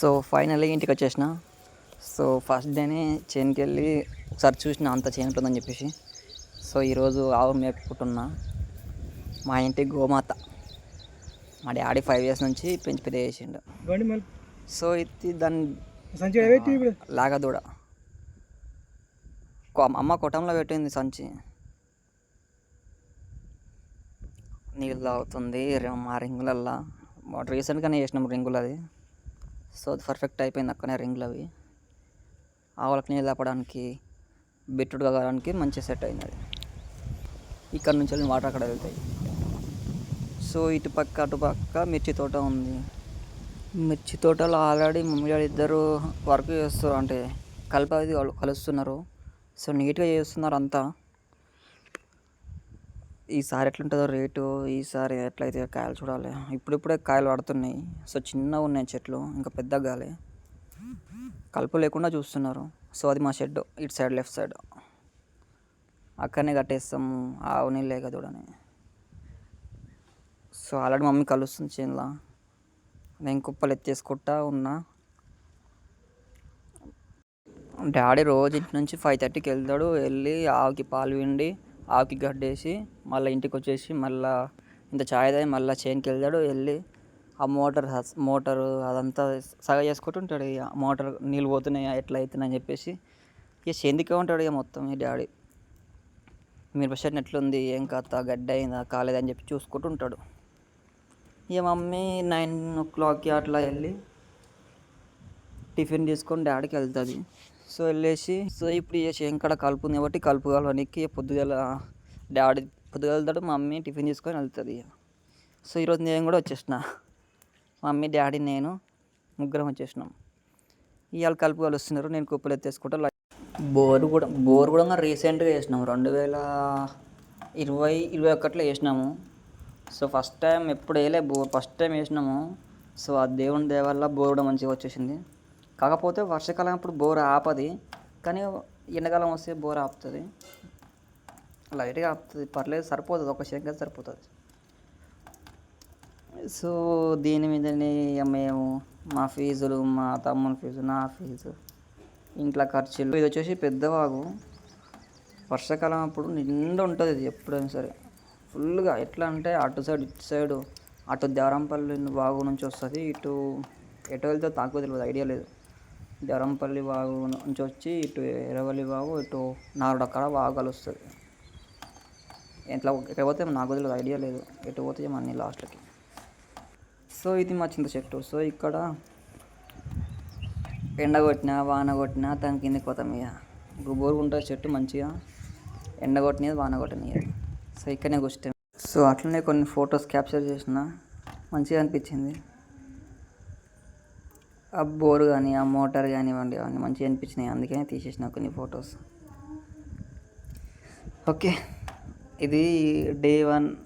So finally ఇంటికి వచ్చేసిన. So first డేనే చేనుకి వెళ్ళి ఒకసారి చూసిన అంత చేను ఉంటుందని చెప్పేసి. సో ఈరోజు ఆవు మేపుకుంటున్నా. మా ఇంటి గోమాత. మా డాడీ ఫైవ్ ఇయర్స్ నుంచి పెంచి పెద్ద చేసిండు. సో ఇది దాన్ని లాగదూడ. అమ్మ కొట్టంలో పెట్టింది సంచి. నీళ్ళు తాగుతుంది మా రింగులల్లా. రీసెంట్గానే చేసినాం రింగులు అది సో అది పర్ఫెక్ట్ అయిపోయింది అక్కనే రింగ్లు అవి. ఆవులకు నీళ్ళు తాపడానికి బెట్టుడు కావడానికి మంచి సెట్ అయింది అది. ఇక్కడ నుంచి వెళ్ళి వాటర్ అక్కడ వెళ్తాయి. సో ఇటు పక్క అటు పక్క మిర్చి తోట ఉంది. మిర్చి తోటలో ఆల్రెడీ మమ్మీ డాడీ ఇద్దరు వర్క్ చేస్తారు అంటే కలిపి కలు- కలుస్తున్నారు. సో నీట్గా చేస్తున్నారు అంతా. ఈసారి ఎట్లుంటుందో రేటు ఈసారి ఎట్లయితే కాయలు చూడాలి. ఇప్పుడిప్పుడే కాయలు పడుతున్నాయి. సో చిన్నగా ఉన్నాయి చెట్లు ఇంకా పెద్దగా కాలే కలుపు లేకుండా చూస్తున్నారు. సో అది మా షెడ్ ఇటు సైడ్ లెఫ్ట్ సైడ్. అక్కడనే కట్టేస్తాము. ఆవు నీళ్ళే లేక చూడని. సో ఆల్రెడీ మమ్మీ కలుస్తుంది చేనులా. నేను కుప్పలు ఎత్తేసుకుంటా ఉన్నా. డాడీ రోజు ఇంటి నుంచి ఫైవ్ థర్టీకి వెళ్తాడు. వెళ్ళి ఆవుకి పాలు పిండి ఆవుకి గడ్డేసి మళ్ళీ ఇంటికి వచ్చేసి మళ్ళీ ఇంత చాయ్ తాగి మళ్ళీ చేనుకి వెళ్తాడు వెళ్ళి ఆ మోటార్ మోటారు అదంతా సగ చేసుకుంటుంటాడు ఇక మోటార్ నీళ్ళు పోతున్నాయి ఎట్లా అవుతున్నాయని చెప్పేసి ఇక చేందికే ఉంటాడు ఇక మొత్తం ఈ డాడీ. మీరు షర్ట్ ఎట్లుంది ఏం కాత గడ్డ అయిందా కాలేదని చెప్పి చూసుకుంటూ ఉంటాడు. ఇక మమ్మీ నైన్ ఓ క్లాక్కి అట్లా వెళ్ళి టిఫిన్ తీసుకొని డాడీకి వెళ్తుంది. సో వెళ్ళేసి సో ఇప్పుడు ఏం కాడ కలుపు ఉంది కాబట్టి కలుపు కలవడానికి పొద్దుగల డాడీ పొద్దుగల వెళ్తాడు మమ్మీ టిఫిన్ తీసుకొని వెళ్తుంది సో ఈరోజు నేను కూడా వచ్చేసిన. మమ్మీ డాడీ నేను ముగ్గురం వచ్చేసినాం. ఇవాళ కలుపు కలుస్తున్నారు నేను కుప్పలు ఎత్తేసుకుంటా బోర్ కూడా బోర్ కూడా రీసెంట్గా వేసినాము రెండు వేల ఇరవై ఇరవై ఒకటిలో వేసినాము. సో ఫస్ట్ టైం ఎప్పుడు వేయలే బోర్ ఫస్ట్ టైం వేసినాము. సో ఆ దేవుని దయ బోర్ కూడా మంచిగా వచ్చేసింది. కాకపోతే వర్షాకాలం అప్పుడు బోర్ ఆపది కానీ ఎండాకాలం వస్తే బోర్ ఆపుతుంది. లైట్గా ఆపుతుంది. పర్లేదు సరిపోతుంది. ఒక శంకర్ సరిపోతుంది. సో దీని మీదనే మేము మా ఫీజులు మా తమ్ముని ఫీజు నా ఫీజు ఇంట్లో ఖర్చులు. ఇది వచ్చేసి పెద్దవాగు. వర్షాకాలం అప్పుడు నిండా ఉంటుంది ఇది ఎప్పుడైనా సరే. ఫుల్గా ఎట్లా అంటే అటు సైడ్ ఇటు సైడు అటు దేవరంపల్లి వాగు నుంచి వస్తుంది. ఇటు ఎటు వెళ్తే తాకు తెలియదు. ఐడియా లేదు. దేవరంపల్లి వాగు నుంచి వచ్చి ఇటు ఎరవల్లి వాగు ఇటు నారుడు అక్కడ వాగు కలుస్తుంది ఎట్లా ఎక్కడ పోతే నాకు తెలియదు ఐడియా లేదు. ఎటు పోతే అన్ని లాస్ట్కి సో ఇది మా చింత చెట్టు. సో ఇక్కడ ఎండ కొట్టినా వాన కొట్టినా తన కిందకి పోతాం ఇక. గుబోరు ఉంటుంది చెట్టు మంచిగా. ఎండ కొట్టినది వాన కొట్టనియదు సో ఇక్కడనే కూర్చుంటాం. సో అట్లనే కొన్ని ఫొటోస్ క్యాప్చర్ చేసిన మంచిగా అనిపించింది. ఆ బోర్ కానీ ఆ మోటార్ కానివ్వండి అవన్నీ మంచిగా అనిపించినాయి. అందుకనే తీసేసిన కొన్ని ఫొటోస్. ఓకే. ఇది డే వన్